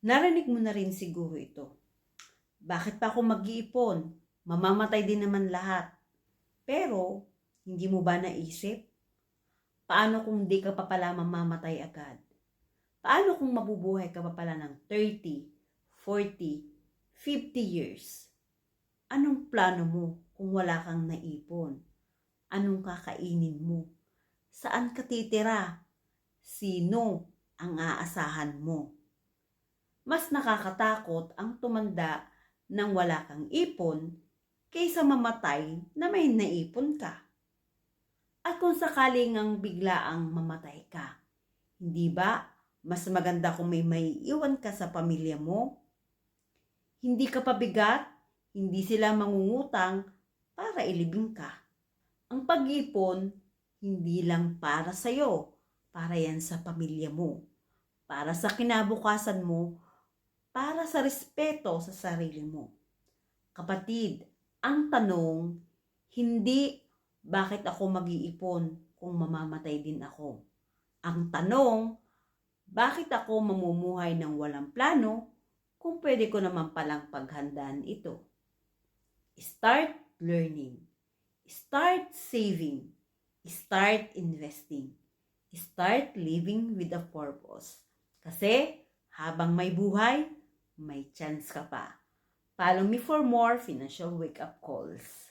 Narinig mo na rin siguro ito. Bakit pa ako mag-iipon? Mamamatay din naman lahat. Pero, hindi mo ba naisip? Paano kung di ka pa pala mamamatay agad? Paano kung mabubuhay ka pa pala ng 30, 40, 50 years? Anong plano mo kung wala kang naipon? Anong kakainin mo? Saan ka titira? Sino ang aasahan mo? Mas nakakatakot ang tumanda nang wala kang ipon kaysa mamatay na may naipon ka. At kung sakaling ang biglaang mamatay ka, hindi ba mas maganda kung may maiiwan ka sa pamilya mo? Hindi ka pabigat, hindi sila mangungutang para ilibing ka. Ang pag-ipon, hindi lang para sa'yo, para yan sa pamilya mo, para sa kinabukasan mo, para sa respeto sa sarili mo. Kapatid, ang tanong, hindi bakit ako mag-iipon kung mamamatay din ako. Ang tanong, bakit ako mamumuhay ng walang plano kung pwede ko naman palang paghandaan ito? Start learning. Start saving. Start investing. Start living with a purpose. Kasi habang may buhay, may chance ka pa. Follow me for more financial wake-up calls.